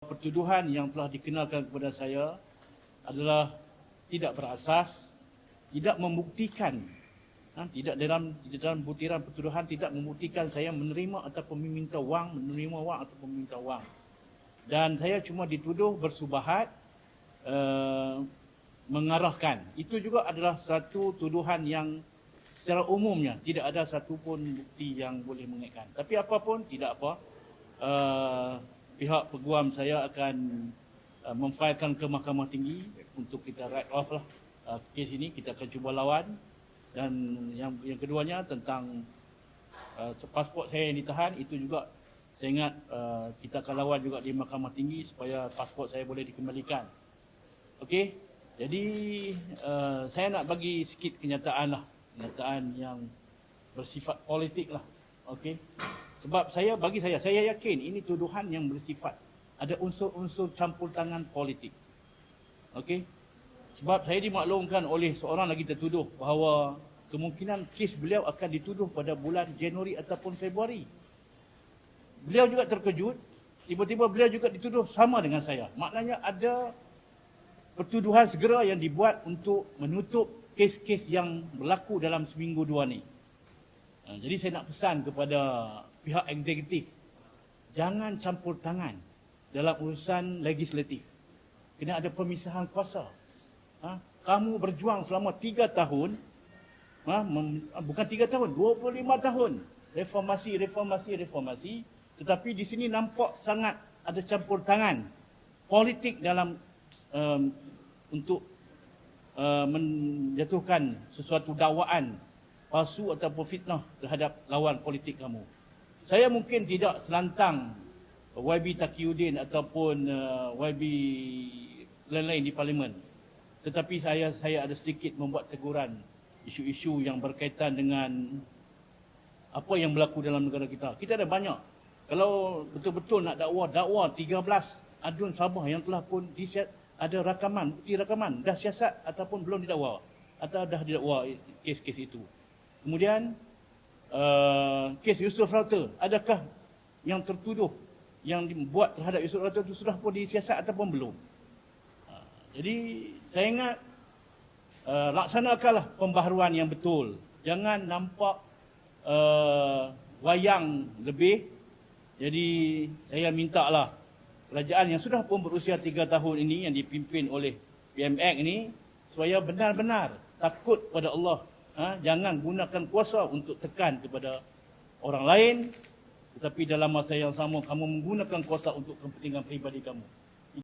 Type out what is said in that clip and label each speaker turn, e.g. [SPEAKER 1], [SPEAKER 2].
[SPEAKER 1] pertuduhan yang telah dikenalkan kepada saya adalah tidak berasas, tidak membuktikan, ha, tidak dalam dalam butiran pertuduhan tidak membuktikan saya menerima ataupun meminta wang, menerima wang ataupun meminta wang. Dan saya cuma dituduh bersubahat uh, mengarahkan. Itu juga adalah satu tuduhan yang secara umumnya tidak ada satu pun bukti yang boleh mengaitkan. Tapi apapun tidak apa. Uh, pihak peguam saya akan uh, memfailkan ke Mahkamah Tinggi untuk kita write off lah uh, kes ini kita akan cuba lawan dan yang yang keduanya tentang uh, pasport saya yang ditahan itu juga saya ingat uh, kita akan lawan juga di Mahkamah Tinggi supaya pasport saya boleh dikembalikan. Okey. Jadi uh, saya nak bagi sikit kenyataan lah, kenyataan yang bersifat politik lah. Okey. Sebab saya bagi saya saya yakin ini tuduhan yang bersifat ada unsur-unsur campur tangan politik. Okey. Sebab saya dimaklumkan oleh seorang lagi tertuduh bahawa kemungkinan kes beliau akan dituduh pada bulan Januari ataupun Februari. Beliau juga terkejut, tiba-tiba beliau juga dituduh sama dengan saya. Maknanya ada pertuduhan segera yang dibuat untuk menutup kes-kes yang berlaku dalam seminggu dua ni. Ha, jadi saya nak pesan kepada pihak eksekutif, jangan campur tangan dalam urusan legislatif. Kena ada pemisahan kuasa. Ha? Kamu berjuang selama tiga tahun, ha? Mem, bukan tiga tahun, 25 tahun. Reformasi, reformasi, reformasi. Tetapi di sini nampak sangat ada campur tangan politik dalam um, untuk uh, menjatuhkan sesuatu dakwaan palsu ataupun fitnah terhadap lawan politik kamu. Saya mungkin tidak selantang YB Takiuddin ataupun uh, YB lain-lain di parlimen. Tetapi saya saya ada sedikit membuat teguran isu-isu yang berkaitan dengan apa yang berlaku dalam negara kita. Kita ada banyak. Kalau betul-betul nak dakwa, dakwa 13 adun Sabah yang telah pun disiat ada rakaman, bukti rakaman, dah siasat ataupun belum didakwa atau dah didakwa kes-kes itu. Kemudian uh, kes Yusuf Rauter, adakah yang tertuduh yang dibuat terhadap Yusuf Rauter itu sudah pun disiasat ataupun belum? Uh, jadi saya ingat uh, laksanakanlah pembaharuan yang betul. Jangan nampak uh, wayang lebih. Jadi saya minta lah kerajaan yang sudah pun berusia tiga tahun ini yang dipimpin oleh PMX ini supaya benar-benar takut pada Allah ha, jangan gunakan kuasa untuk tekan kepada orang lain tetapi dalam masa yang sama kamu menggunakan kuasa untuk kepentingan pribadi kamu